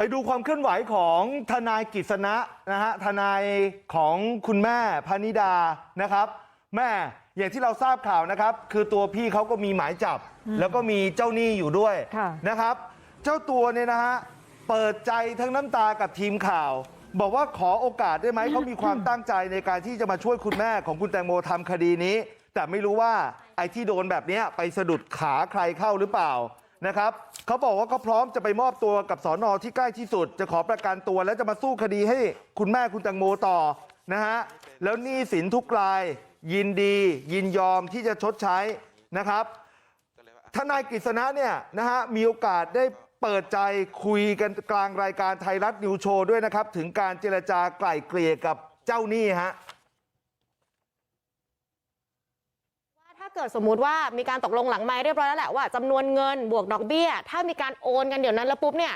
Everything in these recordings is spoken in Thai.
ไปดูความเคลื่อนไหวของทนายกิษณะนะฮะทนายของคุณแม่พนิดานะครับ แม่อย่างที่เราทราบข่าวนะครับ คือตัวพี่เขาก็มีหมายจับ แล้วก็มีเจ้าหนี้อยู่ด้วยค่ะนะครับ เจ้าตัวเนี่ยนะฮะเปิดใจทั้งน้ำตากับทีมข่าว บอกว่าขอโอกาสได้ไหมเขามีความตั้งใจในการที่จะมาช่วยคุณแม่ของคุณแตงโมทำคดีนี้ แต่ไม่รู้ว่าไอ้ที่โดนแบบเนี้ยไปสะดุดขาใครเข้าหรือเปล่า นะครับเขาบอกว่าเขาพร้อมจะไปมอบตัวกับสอนอที่ใกล้ที่สุดจะขอประกันตัวแล้วจะมาสู้คดีให้คุณแม่คุณแตงโมต่อนะฮะแล้วหนี้สินทุกรายยินดียินยอมที่จะชดใช้นะครับทนายกฤษณะเนี่ยนะฮะมีโอกาสได้เปิดใจคุยกันกลางรายการไทยรัฐนิวโชว์ด้วยนะครับถึงการเจรจาไกล่เกลี่ยกับเจ้าหนี้ฮะ ว่าถ้า เกิดสมมุติว่ามีการตกลงหลังไม้เรียบร้อยแล้วแหละว่าจำนวนเงินบวกดอกเบี้ยถ้ามีการโอนกันเดี๋ยวนั้นแล้วปุ๊บเนี่ย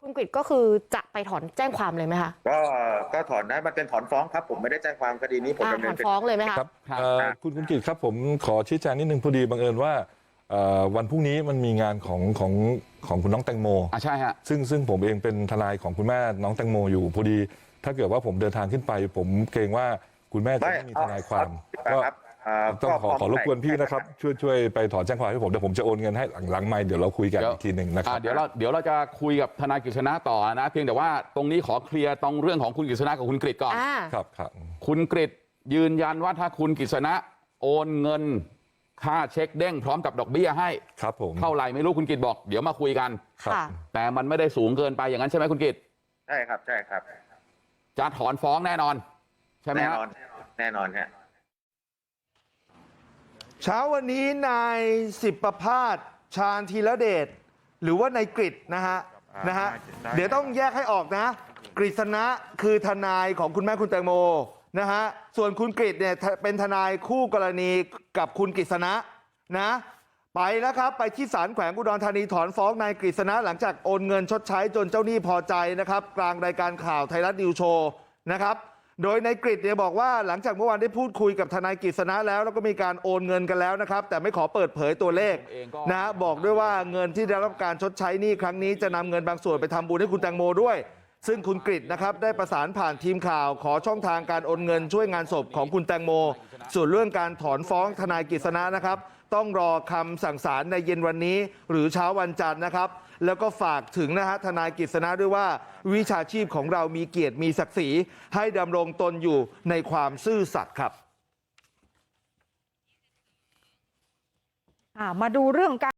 คุณกฤษก็คือจะไปถอนแจ้งความเลยไหมคะก็ก็ถอนได้มันเป็นถอนฟ้องครับ ผมไม่ได้แจ้งความคดีนี้ผมอ่าดำถเนิอนนเป็นฟ้องเลยไหมคะครับเอ่อคุณคุณกิตครับผมขอชี้แจงนิดนึงพอดีบังเอิญว่าเอ่อวันพรุ่งนี้มันมีงานของของของคุณน้องแตงโมอ่าใช่ฮะซึ่งซึ่งผมเองเป็นทนายของคุณแม่น้องแตงโมอยู่พอดี ถ้าเกิดว่าผมเดินทางขึ้นไป ผมเกรงว่าคุณแม่จะไม่ไม่มีทนายความเอาก็ครับอ่า ต้องขอขอรบกวนพี่นะครับได้ช่วยช่วยไปถอนแจ้งความให้ผมเดี๋ยวผมจะโอนเงินให้หลังหลังไม่เดี๋ยวเราคุยกันเดี๋ยวอีกทีหนึ่งนะคอ่ารับเดี๋ยวเราเดี๋ยวเราจะคุยกับทนายกฤษณะต่อนะ เพียงแต่ว่าตรงนี้ขอเคลียร์ตรงเรื่องของคุณกฤษณะกับคุณกฤษก่อนอ่าครับครับคุณกฤษยืนยันว่าถ้าคุณกฤษณะโอนเงินค่าเช็คเด้งพร้อมกับดอกเบี้ยให้ครับผมเท่าไหร่ไม่รู้คุณกฤษบอกเดี๋ยวมาคุยกันครับค่ะแต่มันไม่ได้สูงเกินไปอย่างนั้นใช่ไหมคุณกฤษใช่ครับใช่ครับ จะถอนฟ้องแน่นอน ใช่ไหมแน่ฮะนอนแน่นอนฮะ เช้าวันนี้นายสิบประพาสชาญธีรเดชหรือว่านายกฤษนะฮะนะฮะเดี๋ยวต้องแยกให้ออกนะกฤษณะคือทนายของคุณแม่คุณแตงโมนะฮะส่วนคุณกฤษเนี่ยเป็นทนายคู่กรณีกับคุณกฤษณะนะไปแล้วครับไปที่ศาลแขวงอุดรธานีถอนฟ้องนายกฤษณะหลังจากโอนเงินชดใช้จนเจ้าหนี้พอใจนะครับ กลางรายการข่าวไทยรัฐนิวโชว์นะครับ โดยนายกฤษเนี่ยบอกว่าหลังจากเมื่อวานได้พูดคุยกับทนายกฤษณะแล้วแล้วก็มีการโอนเงินกันแล้วนะครับ แต่ไม่ขอเปิดเผยตัวเลขนะบอกด้วยว่าเงินที่ได้รับการชดใช้หนี้ครั้งนี้จะนำเงินบางส่วนไปทำบุญให้คุณแตงโมด้วย ซึ่งคุณกฤษนะครับได้ประสานผ่านทีมข่าวขอช่องทางการโอนเงินช่วยงานศพของคุณแตงโมส่วนเรื่องการถอนฟ้องทนายกฤษณะนะครับต้องรอคำสั่งศาลในเย็นวันนี้หรือเช้าวันจันทร์นะครับ แล้วก็ฝากถึงนะฮะทนายกฤษณะด้วยว่าวิชาชีพของเรามีเกียรติมีศักดิ์ศรีให้ดำรงตนอยู่ในความซื่อสัตย์ครับมาดูเรื่องการ